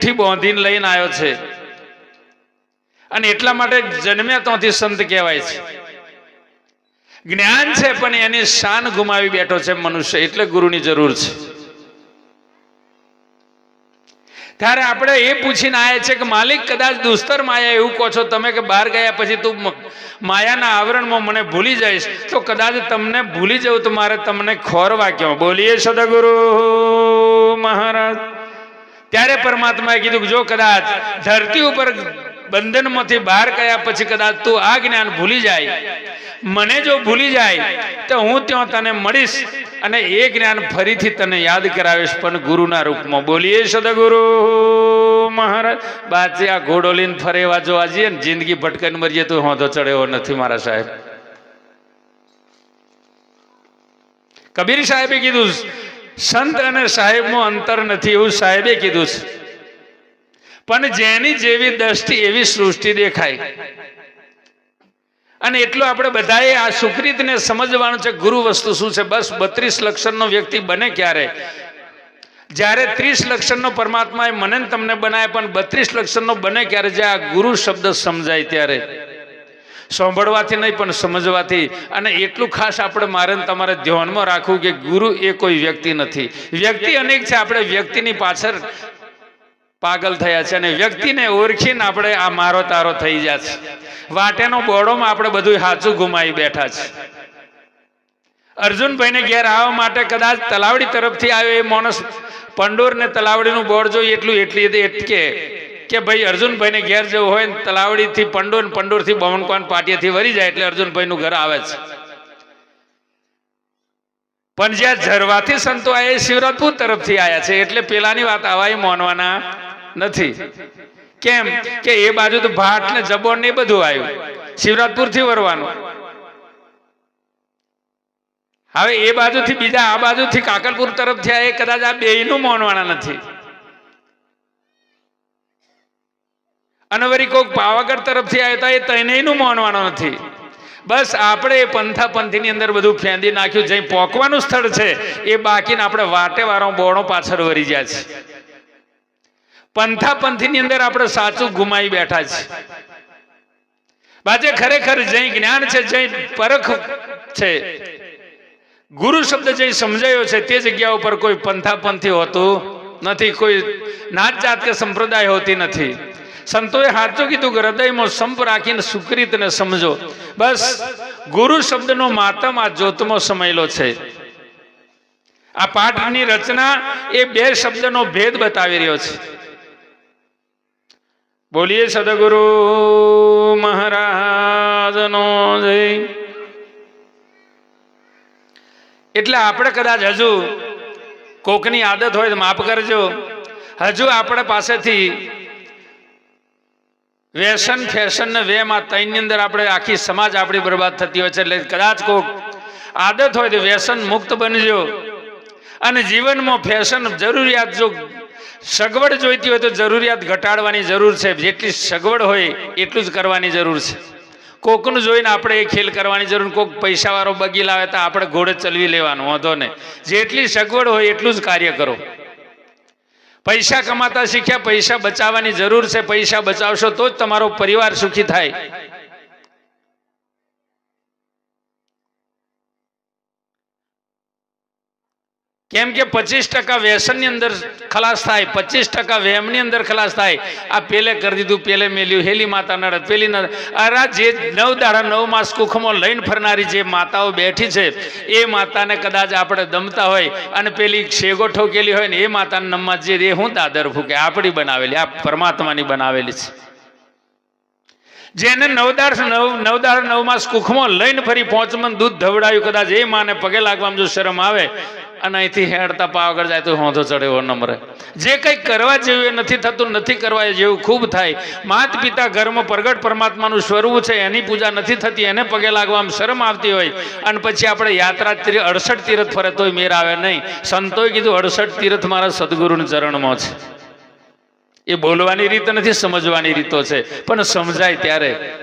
થી બાંધીને લઈને આવ્યો છે. અને એટલા માટે જન્મ્યા ત્યાંથી સંત કહેવાય છે. જ્ઞાન છે, પણ એની શાન ગુમાવી બેઠો છે મનુષ્ય, એટલે ગુરુની જરૂર છે. ત્યારે આપણે એ પૂછીને આવ્યા છે કે, માલિક, કદાચ દુસ્તર માયા એવું કહો છો તમે કે બહાર ગયા પછી તું માયાના આવરણમાં મને ભૂલી જઈશ, તો કદાચ તમને ભૂલી જવું તો મારે તમને ખોરવા ક્યાં બોલીએ, સદગુરુ મહારાજ. ત્યારે પરમાત્માએ કીધું જો કદાચ ધરતી ઉપર બંધનમાંથી બહાર ગયા પછી કદાચ તું આ જ્ઞાન ભૂલી જાય, મને જો ભૂલી જાય, તો હું ત્યાં તને મળીશ અને એ જ્ઞાન ફરીથી તને યાદ કરાવીશ. પણ ગુરુના રૂપમાં બોલીએ સદગુરુ મહારાજ બાચે આ ઘોડો લઈને ફરેવા જોવા જઈએ ને, જિંદગી ભટકાઈને મરીએ તો હોંધો ચડેવો નથી મારા સાહેબ. કબીર સાહેબે કીધું સંત અને સાહેબમાં અંતર નથી એવું સાહેબે કીધું છે. પણ જેની જેવી દ્રષ્ટિ એવી સૃષ્ટિ દેખાય. અને એટલું આપણે બધાએ આ સુકૃતને સમજવાનું છે, ગુરુ વસ્તુ શું છે? બસ બત્રીસ લક્ષણનો વ્યક્તિ બને ક્યારે? જ્યારે ત્રીસ લક્ષણનો પરમાત્માએ મને તમને બનાવે પણ બત્રીસ લક્ષણનો બને ક્યારે? જે આ ગુરુ શબ્દ સમજાય ત્યારે. સાંભળવાથી નહીં, પણ સમજવાથી. અને એટલું ખાસ આપણે મારે તમારે ધ્યાનમાં રાખવું કે ગુરુ એ કોઈ વ્યક્તિ નથી. વ્યક્તિ અનેક છે, આપણે વ્યક્તિની પાછળ પાગલ થયા છે અને વ્યક્તિને ઓળખીને આપણે આ મારો તારો થઈ જાય છે. વાટેનો બોડોમાં આપણે બધું સાચું ગુમાવી બેઠા છે. અર્જુનભાઈને ઘેર આવવા માટે કદાચ તલાવડી તરફથી આવ્યો એ માણસ. પંડોરને તલાવડીનું બોર્ડ જોઈ એટલું એટલી એટલકે કે ભાઈ અર્જુનભાઈને ઘેર જવું હોય ને તલાવડીથી પંડોર પંડોરથી બવનકોન પાટિયાથી વરી જાય એટલે અર્જુનભાઈનું ઘર આવે છે પણ જ્યાં ઝરવાથી સંતો આયા એ શિવરાજપુર તરફથી આવ્યા છે, એટલે પેલાની વાત આવાય માનવાના નથી. કેમ? કે એ બાજુ તો ભાટ ને જબોન ને બધું આવ્યું. શિવરાજપુરથી વરવાનું. હવે એ બાજુથી બીજા, આ બાજુથી કાકલપુર તરફથી આ એ કદાચ આ બેયનું માનવાના નથી. અને વરી કોઈક પાવાગઢ તરફથી આવ્યો હતા એ તૈનેયનું માનવાનો નથી. બસ આપણે એ પંથા પંથીની અંદર બધું ફેંદી નાખ્યું જઈ પોકવાનું સ્થળ છે, એ બાકીને આપણે વાટે વારો બોણો પાછળ વરી ગયા છે પંથા પંથીની અંદર આપણે સાચું ગુમાવી બેઠા છે બાજે ખરેખર જય જ્ઞાન છે, જય પરખ છે, ગુરુ શબ્દ જે સમજાયો છે, તે જગ્યા ઉપર કોઈ પંથા પંથી હોતું નથી, કોઈ નાત જાત કે સંપ્રદાય હોતી નથી. સંતોએ સાચું કીધું કે હૃદયમાં સંપ રાખીને સુકરીતને સમજો. બસ ગુરુ શબ્દનો માતમ આ જોતમો સમયેલો છે. આ પાઠની રચના એ બે શબ્દનો ભેદ બતાવી રહ્યો છે. બોલીએ સદગુરુ મહારાજનો જય. એટલે આપણે કદાચ હજુ કોકની આદત હોય તો માફ કરજો. હજુ આપણે પાસેથી વ્યસન ફેશન ને વેમાં તૈની અંદર આપણે આખી સમાજ આપણી બરબાદ થતી હોય છે. એટલે કદાચ કોક આદત હોય તો વ્યસન મુક્ત બનજો. અને જીવનમાં ફેશન જરૂરિયાત જો સગવડ જોઈતી હોય તો જરૂરિયાત ઘટાડવાની જરૂર છે. જેટલી સગવડ હોય એટલું જ કરવાની જરૂર છે. કોકનું જોઈને આપણે એ ખેલ કરવાની જરૂર કોક પૈસાવાળો બગી લાવે તો આપણે ઘોડે ચલવી લેવાનું, વાંધો ને જેટલી સગવડ હોય એટલું જ કાર્ય કરો. પૈસા કમાતા શીખ્યા, પૈસા બચાવવાની જરૂર છે, પૈસા બચાવશો તો જ તમારો પરિવાર સુખી થાય. કેમ કે પચીસ ટકા વ્યસનની અંદર ખલાસ થાય, પચીસ ટકા વેમની અંદર ખલાસ થાય. આ પેલે કરી દીધું, પેલે મેલ્યું, હેલી માતા નડત, પેલી અરે જે નવ દાડા નવ માસ કુખમાં લઈને ફરનારી જે માતાઓ બેઠી છે, એ માતાને કદાચ આપણે દમતા હોય અને પેલી શેગો ઠોકેલી હોય ને, એ માતાને નમવા જે એ હું દાદર ફૂકે, આપણી બનાવેલી, આ પરમાત્માની બનાવેલી છે. જેને નવદાર નવ નવદાર નવમાં કુખમાં લઈને ફરી પહોંચમાં દૂધ ધવડાયું, કદાચ એ માને પગે લાગવામાં જો શરમ આવે, અને અહીંથી હેડતા પાવાગઢ જાય તો હોંધો ચડેવો નંબરે જે કંઈક કરવા જેવું એ નથી થતું, નથી કરવા જેવું ખૂબ થાય. માત પિતા ઘરમાં પ્રગટ પરમાત્માનું સ્વરૂપ છે, એની પૂજા નથી થતી, એને પગે લાગવામાં શરમ આવતી હોય. અને પછી આપણે યાત્રા તીર- અડસઠ તીરથ ફરે તોય મેર આવે નહીં. સંતોએ કીધું, અડસઠ તીરથ મારા સદગુરુના ચરણમાં છે. એ બોલવાની રીત નથી, સમજવાની રીતો છે. પણ સમજાય ત્યારે.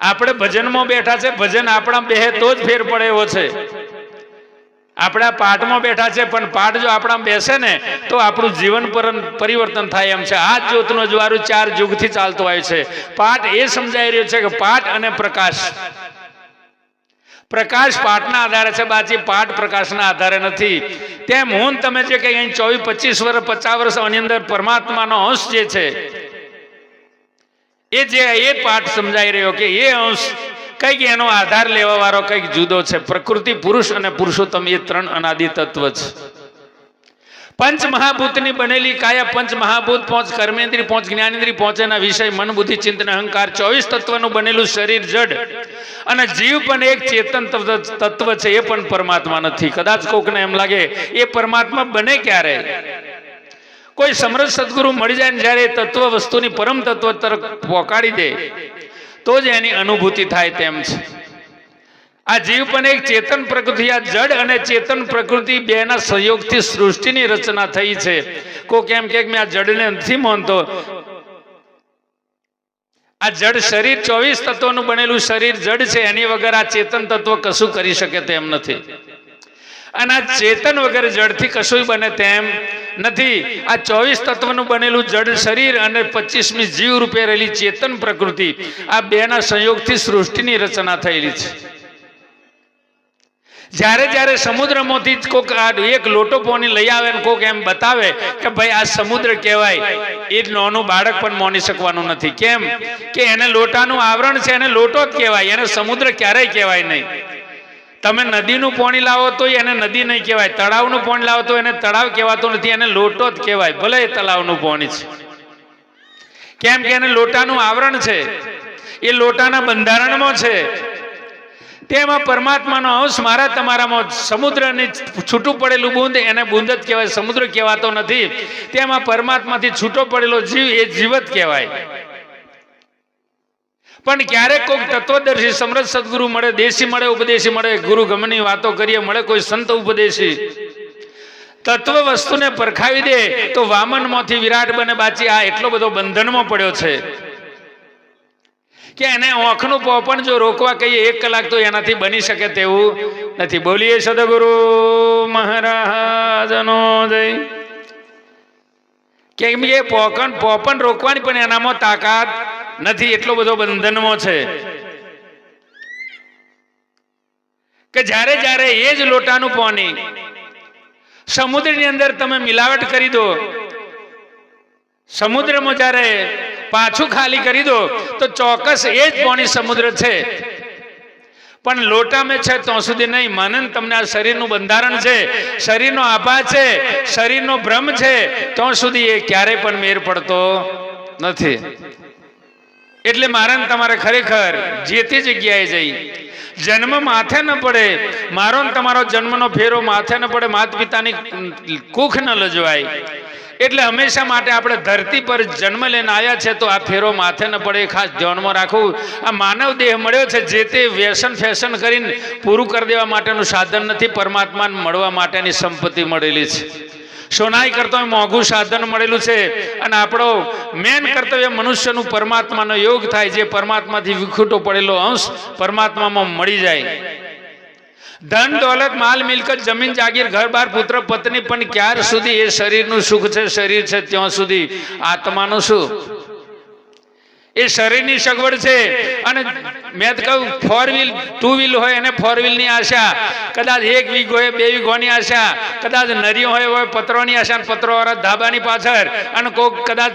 આપણે ભજનમાં બેઠા છે, ભજન આપણા બે તો જ ફેર પડે એવો છે. આપણા પાઠમાં બેઠા છે, પણ પાઠ જો આપણા બેસે ને, તો આપણું જીવન પર પરિવર્તન થાય એમ છે. આ જ્યોતનો જ્વારું ચાર યુગથી ચાલતો આવ્યો છે. પાઠ એ સમજાઈ રહ્યો છે કે પાઠ અને પ્રકાશ. પ્રકાશ પાઠના આધારે છે, બાકી પાઠ પ્રકાશના આધારે નથી. તેમ હું તમે જે કંઈ અહીં ચોવીસ, પચીસ વર્ષ, પચાસ વર્ષ આની અંદર પરમાત્માનો અંશ જે છે, એ જે એ પાઠ સમજાઈ રહ્યો કે એ અંશ કંઈક એનો આધાર લેવા વાળો કંઈક જુદો છે. પ્રકૃતિ પુરુષ અને પુરુષોત્તમ એ ત્રણ અનાદિ તત્વ છે. પંચ મહાભૂતની બનેલી કાયા પંચ મહાભૂત પાંચ કર્મેન્દ્રી પાંચ જ્ઞાનેન્દ્રી પાંચેના વિષય, મન, બુદ્ધિ ચિંતન અહંકાર ચોવીસ તત્વનું બનેલું શરીર જડ. અને જીવ પણ એક ચેતન તત્વ છે, એ પણ પરમાત્મા નથી. કદાચ કોકને એમ લાગે, એ પરમાત્મા બને ક્યારે? કોઈ સમરસ સદગુરુ મળી જાય ને જ્યારે તત્વ વસ્તુની પરમ તત્વ તરફ પોકાડી દે, તો જ એની અનુભૂતિ થાય તેમ છે. આ જીવ પણ એક ચેતન પ્રકૃતિ, આ જડ અને ચેતન પ્રકૃતિ બેના સહયોગથી સૃષ્ટિની રચના થઈ છે. કોક એમ કે મેં આ જડને નથી માનતો. આ જડ શરીર ચોવીસ તત્વોનું બનેલું શરીર જડ છે, એની વગર આ ચેતન તત્વ કશું કરી શકે તેમ નથી. અને આ ચેતન વગર જડથી કશું બને તેમ નથી. આ ચોવીસ તત્વનું બનેલું જડ શરીર અને પચીસમી જીવ રૂપે રહેલી ચેતન પ્રકૃતિ આ બેના સંયોગથી સૃષ્ટિની રચના થયેલી છે. જ્યારે જ્યારે સમુદ્રમાંથી જ કોક એક લોટો પોની લઈ આવે ને કોક એમ બતાવે કે ભાઈ આ સમુદ્ર કહેવાય. એ જ નાનું બાળક પણ મોની શકવાનું નથી. કેમ? કે એને લોટાનું આવરણ છે, એને લોટો જ કહેવાય. એને સમુદ્ર ક્યારેય કહેવાય નહીં. તમે નદીનું પાણી લાવો તો એને નદી નહીં કહેવાય. તળાવનું પાણી લાવો તો એને તળાવ કહેવાતું નથી. એને લોટો જ કહેવાય. ભલે એ તળાવનું પાણી છે. કેમ કે એને લોટાનું આવરણ છે. એ લોટાના બંધારણમાં છે. તેમાં પરમાત્માનો અંશ મારા તમારામાં સમુદ્રની છૂટું પડેલું બુંદ, એને બુંદ જ કહેવાય, સમુદ્ર કહેવાતો નથી. તેમાં પરમાત્માથી છૂટો પડેલો જીવ એ જીવત કહેવાય. પણ ક્યારેક કોઈક તત્વદર્શી સમૃદ્ધ સદગુરુ મળે, દેશી મળે, ઉપદેશી મળે, ગુરુ ગમની વાતો કરીએ, મળે કોઈ સંત ઉપદેશી. તત્વ વસ્તુને પરખાવી દે તો વામનમાંથી વિરાટ બને, બાચી આ એટલો બધો બંધનમાં પડ્યો છે. કે એને ઓંખનું પોપણ જો રોકવા કહીએ, એક કલાક તો એનાથી બની શકે તેવું નથી. બોલીએ સદગુરુ મહારાજનો જય. કેમ કે પોકણ પોપણ રોકવાની પણ એનામાં તાકાત નથી, એટલો બધો બંધનમાં છે. કે જ્યારે જ્યારે એ જ લોટાનું પાણી સમુદ્રની અંદર તમે મિલાવટ કરી દો. સમુદ્રમાં જ્યારે પાછું ખાલી કરી દો, તો ચોક્કસ એ જ પોણી સમુદ્ર છે. પણ લોટા મેં છે ત્યાં સુધી નહીં. માનન, તમને આ શરીરનું બંધારણ છે, શરીરનો આભા છે, શરીરનો ભ્રમ છે, ત્યાં સુધી એ ક્યારેય પણ મેર પડતો નથી. એટલે મારે ને તમારે ખરેખર જે તે જગ્યાએ જઈ. જન્મ માથે ન પડે. મારો તમારો જન્મનો ફેરો માથે ન પડે. માતા પિતાની કુખ ન લજવાય. એટલે હંમેશા માટે આપણે ધરતી પર જન્મ લઈને આવ્યા છે તો આ ફેરો માથે ન પડે ખાસ ધ્યાનમાં રાખવું. આ માનવ દેહ મળ્યો છે જે તે વ્યસન ફેશન કરીને પૂરું કરી દેવા માટેનું સાધન નથી, પરમાત્માને મળવા માટેની સંપત્તિ મળેલી છે. સોનાઈ કરતા મોંઘું સાધન મળેલું છે અને આપણો મેન કર્તવ્ય મનુષ્યનું પરમાત્માનો યોગ થાય, જે પરમાત્માથી વિખૂટો પડેલો અંશ પરમાત્મામાં મળી જાય. ધન દોલત, માલ મિલકત, જમીન, જાગીર, ઘર, બાર, પુત્ર, પત્ની, પણ ક્યાર સુધી એ શરીરનું સુખ છે? શરીર છે ત્યાં સુધી આત્માનું શું એ શરીરની સગવડ છે. અને મેં કહ્યું ફોર વ્હીલ ટુ વ્હીલ હોય એને ફોર વ્હીલની આશા. કદાચ એક વીઘો હોય, બે વીઘોની આશા. કદાચ નરી હોય હોય પત્રોની આશા અને પત્રોવાળા ધાબાની પાછળ. અને કોઈક કદાચ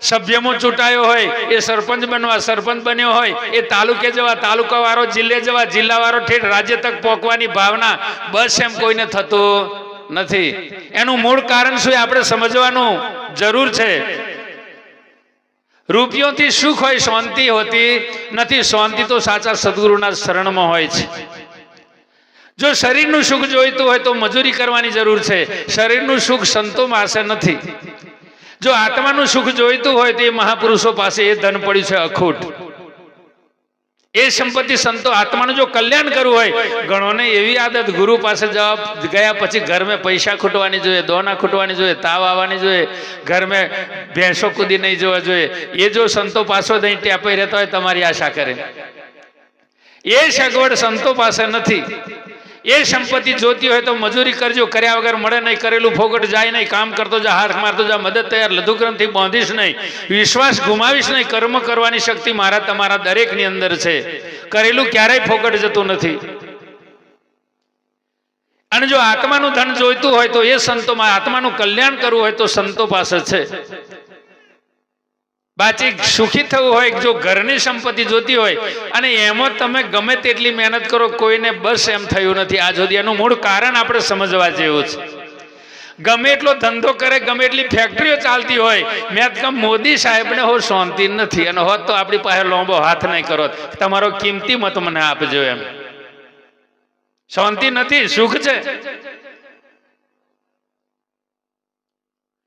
સભ્યમાં ચૂંટાયો હોય, એ સરપંચ બનવા, સરપંચ બન્યો હોય, એ તાલુકે જવા, તાલુકા વાળો, જિલ્લે જવા, જિલ્લા વાળો ઠેઠ રાજ્ય તક પહોંચવાની ભાવના બસ એમ કોઈને થતું નથી. એનું મૂળ કારણ શું આપણે સમજવાનું જરૂર છે. રૂપિયોથી સુખ હોય, શાંતિ હોતી નથી. શાંતિ તો સાચા સદગુરુના શરણમાં હોય છે. જો શરીરનું સુખ જોઈતું હોય તો મજૂરી કરવાની જરૂર છે. શરીરનું સુખ સંતો પાસે નથી. જો આત્માનું સુખ જોઈતું હોય તો એ મહાપુરુષો પાસે એ ધન પડ્યું છે અખૂટ. એ સંપત્તિ સંતો આત્માનું જો કલ્યાણ કરવું હોય, ગણોને એવી આદત ગુરુ પાસે જવાબ ગયા પછી ઘરમાં પૈસા ખૂટવાની જોઈએ, દોના ખૂટવાની જોઈએ, તાવ આવવાની જોઈએ ઘરમાં ભેંસો કૂદી નહીં જોવા જોઈએ. એ જો સંતો પાછો દઈ ટેપાઈ રહેતા હોય, તમારી આશા કરે. એ સગવડ સંતો પાસે નથી. એ સંપત્તિ જોતી હોય તો મજૂરી કરજો. કર્યા વગર મળે નહીં. કરેલું ફોગટ જાય નહીં. કામ કરતો જા, હાથ મારતો જા, મદદ તૈયાર. લઘુગ્રંથથી બાંધીશ નહીં. વિશ્વાસ ગુમાવીશ નહીં. કર્મ કરવાની શક્તિ મારા તમારા દરેકની અંદર છે. કરેલું ક્યારેય ફોગટ જતું નથી. અને જો આત્માનું ધન જોઈતું હોય તો એ સંતોમાં, આત્માનું કલ્યાણ કરવું હોય તો સંતો પાસે છે. બાકી સુખી થવું હોય જો ઘરની સંપત્તિ જોતી હોય અને એમાં તમે ગમે તેટલી મહેનત કરો કોઈને બસ એમ થયું નથી. આ સુધી એનું મૂળ કારણ આપણે સમજવા જેવું છે. ગમે એટલો ધંધો કરે ગમે એટલી ફેક્ટરીઓ ચાલતી હોય મેં કહું, મોદી સાહેબને હો શાંતિ નથી અને હોત તો આપણી પાસે લોંબો હાથ નહીં કરો તમારો કિંમતી મત મને આપજો એમ. શાંતિ નથી સુખ છે.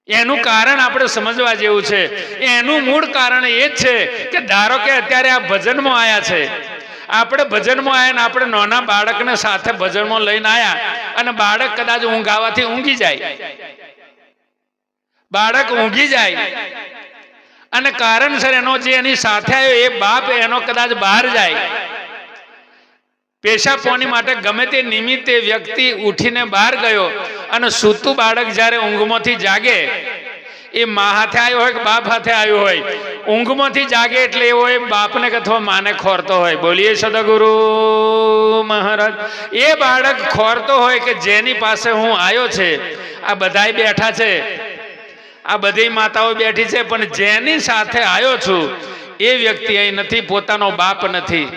એનું કારણ આપણે સમજવા જેવું છે. એનું મૂળ કારણ એ જ છે કે ધારો કે અત્યારે આ ભજનમાં આયા છે. આપણે ભજનમાં આવ્યા ને આપણે નાના બાળકને સાથે ભજનમાં લઈને આયા અને બાળક કદાચ ઊંઘાવાથી ઊંઘી જાય. બાળક ઊંઘી જાય. અને કારણસર એનો જે એની સાથે આવ્યો એ બાપ એનો કદાચ બહાર જાય. પેશા માટે ગમે તે નિમિત્તે વ્યક્તિ ઉઠીને બહાર ગયો અને સૂતું બાળક જ્યારે ઊંઘમાંથી જાગે, એ મા હાથે આવ્યો હોય કે બાપ હાથે આવ્યો હોય? ઊંઘમાંથી જાગે એટલે એવો એ બાપને કે અથવા માને ખોરતો હોય. બોલીએ સદગુરુ મહારાજ, એ બાળક ખોરતો હોય કે જેની પાસે હું આવ્યો છે? આ બધાય બેઠા છે. આ બધી માતાઓ બેઠી છે, પણ જેની સાથે આવ્યો છું, એ વ્યક્તિ અહીં નથી, પોતાનો બાપ નથી.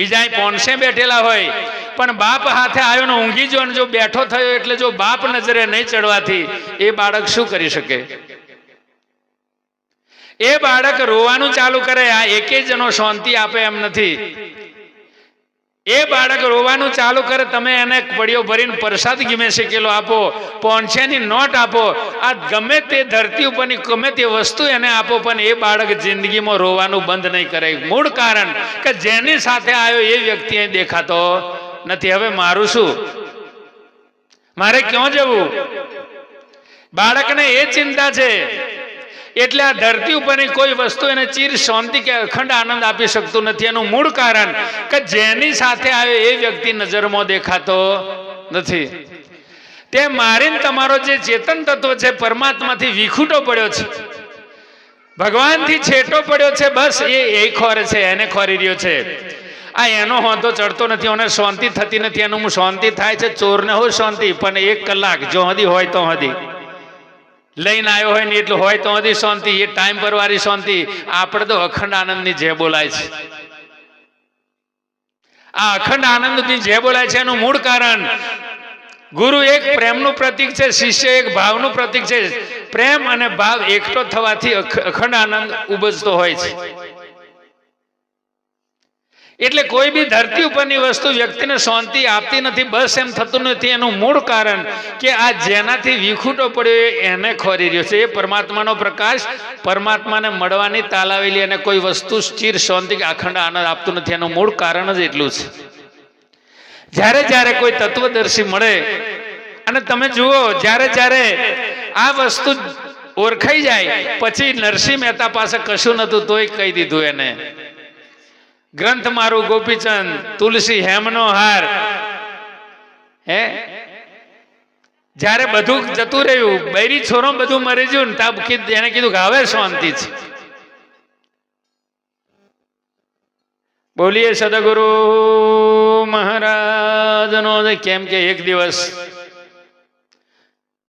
બીજા પોનસે બેઠેલા હોય. પણ બાપ હાથે આવ્યો ને ઊંઘી જો જો બેઠો થયો એટલે જો બાપ નજરે નહીં ચડવાથી, એ બાળક શું કરી શકે? એ બાળક રોવાનું ચાલુ કરે, આ એકે જનો શાંતિ આપે એમ નથી. એ બાળક રોવાનું ચાલુ કરે, તમે એને પડીઓ ભરીને પ્રસાદ ગમે શેકેલો આપો પોનસેની નોટ આપો, આ ગમે તે ધરતી ઉપરની, ગમે તે વસ્તુ એને આપો, પણ એ બાળક જિંદગીમાં રોવાનું બંધ નહીં કરે. મૂળ કારણ કે જેની સાથે આવ્યો એ વ્યક્તિ અહીં દેખાતો નથી. હવે મારું શું? મારે ક્યાં જવું? બાળકને એ ચિંતા છે એટલે આ ધરતી ઉપરની કોઈ વસ્તુ એને ચીર શાંતિ કે અખંડ આનંદ આપી શકતું નથી. એનું મૂળ કારણ કે જેની સાથે આવ્યો એ વ્યક્તિ નજરમાં દેખાતો નથી. તે મારીને તમારો જે ચેતન તત્વ છે, પરમાત્માથી વિખૂટો પડ્યો છે. ભગવાનથી છેટો પડ્યો છે, બસ એ એ ખોરે છે, એને ખોરી રહ્યો છે. આ એનો હોંધો ચડતો નથી અને શાંતિ થતી નથી. એનું શાંતિ થાય છે, ચોરને હોય શાંતિ, પણ એક કલાક જો હદી હોય તો હદી. લઈને આવ્યો હોય ને એટલું હોય તો હજી શાંતિ, એ ટાઈમ પર વાળી શાંતિ. આપણે તો અખંડ આનંદની જે બોલાય છે. આ અખંડ આનંદની જે બોલાય છે એનું મૂળ કારણ. ગુરુ એક પ્રેમનું પ્રતીક છે, શિષ્ય એક ભાવનું પ્રતીક છે. પ્રેમ અને ભાવ એકઠો થવાથી અખ- અખંડ આનંદ ઉપજતો હોય છે. એટલે કોઈ બી ધરતી ઉપરની વસ્તુ વ્યક્તિને શાંતિ આપતી નથી, બસ એમ થતું નથી. એનું મૂળ કારણ કે આ જેનાથી વિખૂટો પડ્યો એને ખોરી રહ્યો છે. એ પરમાત્માનો પ્રકાશ, પરમાત્માને મળવાની તાલાવેલી અને કોઈ વસ્તુ સ્થિર, શાંતિ કે અખંડ આનંદ આપતું નથી. એનું મૂળ કારણ જ એટલું છે. જ્યારે જ્યારે કોઈ તત્વદર્શી મળે, અને તમે જુઓ, જ્યારે જ્યારે આ વસ્તુ ઓળખાઈ જાય, પછી નરસિંહ મહેતા પાસે કશું નતું તોય કહી દીધું એને. ગ્રંથ મારું ગોપીચંદ, તુલસી હેમનો હાર. હે? જ્યારે બધું જતું રહ્યું, બૈરી છોરો બધું મરી ગયું ને, તા કીધું- એને કીધું કે હવે શાંતિ છે. બોલીએ, સદગુરુ મહારાજનો કેમ કે એક દિવસ